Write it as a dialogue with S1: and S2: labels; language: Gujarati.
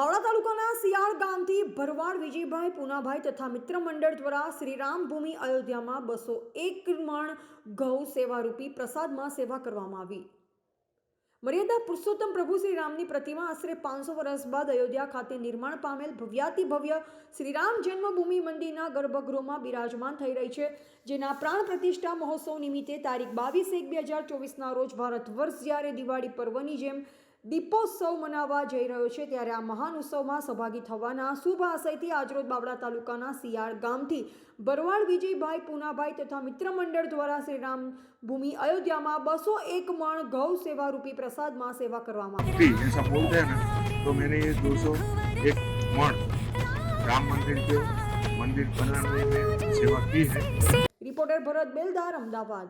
S1: બાવળા તાલુકાના સિયાળ ગામથી ભરવાડ વિજયભાઈ પૂનાભાઈ તથા મિત્ર મંડળ દ્વારા શ્રીરામ ભૂમિ અયોધ્યામાં બસો એક મણ ઘઉં સેવારૂપી પ્રસાદમાં સેવા કરવામાં આવી. મર્યાદા પુરુષોત્તમ પ્રભુ શ્રીરામની પ્રતિમા આશરે પાંચસો વર્ષ બાદ અયોધ્યા ખાતે નિર્માણ પામેલ ભવ્યાતિ ભવ્ય શ્રીરામ જન્મભૂમિ મંદિરના ગર્ભગૃહમાં બિરાજમાન થઈ રહી છે, જેના પ્રાણ પ્રતિષ્ઠા મહોત્સવ નિમિત્તે તારીખ બાવીસ એક બે હજાર ચોવીસના રોજ ભારત વર્ષ જ્યારે દિવાળી પર્વની જેમ દીપોત્સવ મનાવવા જઈ રહ્યો છે ત્યારે આ મહાન ઉત્સવમાં સહભાગી થવાના શુભ આશયથી આજરોજ બાવડા તાલુકાના સિયાળ ગામથી બરવાડ વિજયભાઈ પૂનાભાઈ તથા મિત્ર મંડળ દ્વારા શ્રીરામ ભૂમિ અયોધ્યામાં બસો એક મણ ગૌ સેવા રૂપી પ્રસાદમાં સેવા કરવામાં આવી.
S2: તો મેં દો એક મણ રામ મંદિર મંદિર બનાને સેવા કી હૈ.
S1: રિપોર્ટર ભરત બેલદાર અમદાવાદ.